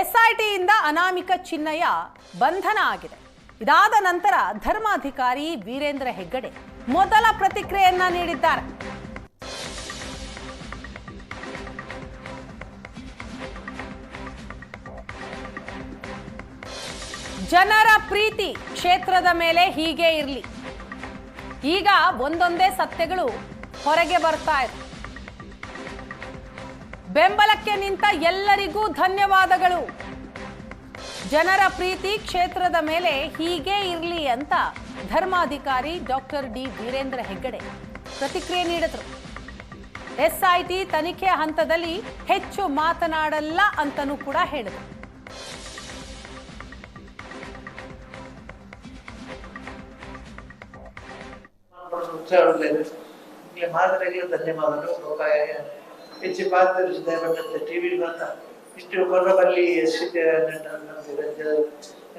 ಎಸ್ಐಟಿಯಿಂದ ಅನಾಮಿಕ ಚಿನ್ನಯ್ಯ ಬಂಧನ ಆಗಿದೆ. ಇದಾದ ನಂತರ ಧರ್ಮಾಧಿಕಾರಿ ವೀರೇಂದ್ರ ಹೆಗ್ಗಡೆ ಮೊದಲ ಪ್ರತಿಕ್ರಿಯೆಯನ್ನ ನೀಡಿದ್ದಾರೆ. ಜನರ ಪ್ರೀತಿ ಕ್ಷೇತ್ರದ ಮೇಲೆ ಹೀಗೆ ಇರಲಿ. ಈಗ ಒಂದೊಂದೇ ಸತ್ಯಗಳು ಹೊರಗೆ ಬರ್ತಾ ಇದೆ ಬೆಂಬಲಕ್ಕೆ ನಿಂತ ಎಲ್ಲರಿಗೂ ಧನ್ಯವಾದಗಳು. ಜನರ ಪ್ರೀತಿ ಕ್ಷೇತ್ರದ ಮೇಲೆ ಹೀಗೆ ಇರಲಿ ಅಂತ ಧರ್ಮಾಧಿಕಾರಿ ಡಾಕ್ಟರ್ ಡಿ ವೀರೇಂದ್ರ ಹೆಗ್ಗಡೆ ಪ್ರತಿಕ್ರಿಯೆ ನೀಡಿದರು. ಎಸ್ಐಟಿ ತನಿಖೆ ಹಂತದಲ್ಲಿ ಹೆಚ್ಚು ಮಾತನಾಡಲ್ಲ ಅಂತನೂ ಕೂಡ ಹೇಳಿದರು. ಧನ್ಯವಾದಗಳು. ಹೆಚ್ಚು ಪಾತ್ರ ಟಿ ವಿ ಬಂದ ಇಷ್ಟು ಕೊರಬಲ್ಲಿ ಎಷ್ಟಿದೆ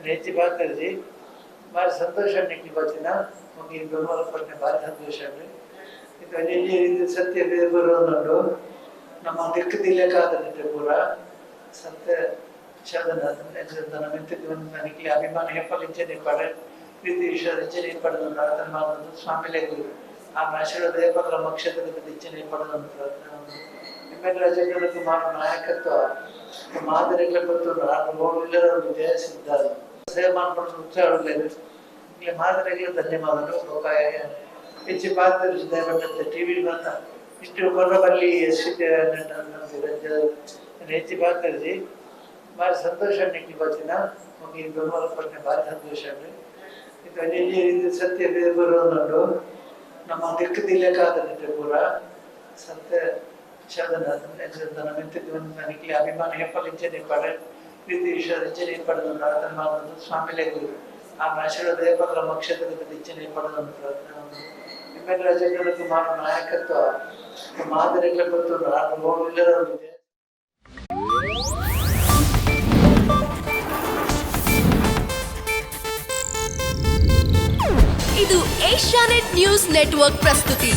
ಹೆಚ್ಚು ಪಾತ್ರಿಸಿ ಭಾರಿ ಸಂತೋಷ ನಿಮಗೆ ಗೊತ್ತಿನ ನಮಗೆ ಬೆಂಬಲ ಕೊಟ್ಟೆ ಭಾರಿ ಸಂತೋಷ ಇದು ಸತ್ಯ ಬರೋದು ನಮ್ಮ ದಿಕ್ಕದಿಲ್ಲಕ್ಕಾದ್ರೆ ಪೂರ ಸತ್ಯ ಶೋಧನ ನಮ್ಮ ನನಗೆ ಅಭಿಮಾನ ಹೆಪ್ಪಲಿಂಚನೆ ಪಡೆ, ಪ್ರೀತಿ ವಿಶ್ವದಿಂಚನೆ ಪಡೆದು ಪ್ರಾರ್ಥನೆ ಮಾಡೋದು ಸ್ವಾಮಿಲೇ ಗುರು ಆ ಆಶೀರ್ವಾದ ದೇವರ ಮಕ್ಷೇತ್ರದ ಇಚ್ಛೆ ಪಡೆದು ರಾಜ್ಯಗಳಿಗೆ ಮಾಡೋ ನಾಯಕತ್ವ, ಮಾದರಿಗಳ ಗೊತ್ತು ಎಲ್ಲರೂ ಜಯಿಸಿದ್ದಾರೆ ಸೇವೆ ಮಾಡ್ಕೊಂಡು ಉತ್ಸಾಹಗಳು ನಿಮಗೆ ಮಾದರಿಗಳ ಧನ್ಯವಾದಗಳು. ಲೋಕಾಯ ಹೆಚ್ಚು ಪಾತ್ರ ಟಿ ವಿ ಮಾತ್ರ ಇಷ್ಟು ಕೊರಬಲ್ಲಿ ಎಷ್ಟಿದೆ ಹೆಚ್ಚು ಪಾತ್ರಿಸಿ ಭಾರಿ ಸಂತೋಷ ನಿಮಗೆ ಬರ್ತೀನ ನಮಗೆ ಬೆಂಬಲ ಪಟ್ಟಿನ ಭಾರಿ ಸಂತೋಷ ಇದು ಸತ್ಯ ಸತ್ಯ ಬರೋದು ನಮ್ಮ ದಿಕ್ಕದಿಲ್ಲಕ್ಕಾದ್ರೆ ಪೂರ. ಸತ್ಯ ಶೋಧನ ನಮ್ಮ ನನಗೆ ಅಭಿಮಾನ ಹೆಪ್ಪಲಿಂಚನೆ ಪಡೆ, ಪ್ರೀತಿ ವಿಶ್ವಾಸ ಇಚ್ಛೆ ಪಡೆದು ಪ್ರಾರ್ಥನೆ ಮಾಡೋದು ಸ್ವಾಮಿಲೇ ಗುರು ಆ ಆಶೀರ್ವಾದ ದೇವರ ಮಕ್ಷೇತ್ರದ ಇಚ್ಛೆ ಪಡೆದು ಪ್ರಾರ್ಥನೆ ಮಾಡೋದು ನಿಮ್ಮೆಲ್ಲ ರಾಜ್ಯಗಳಿಗೆ ಮಾಡೋ ನಾಯಕತ್ವ, ಮಾದರಿಗಳ ಗೊತ್ತು ಎಲ್ಲರೂ ಇದು ಏಷ್ಯಾನೆಟ್ ನ್ಯೂಸ್ ನೆಟ್ವರ್ಕ್ ಪ್ರಸ್ತುತಿ.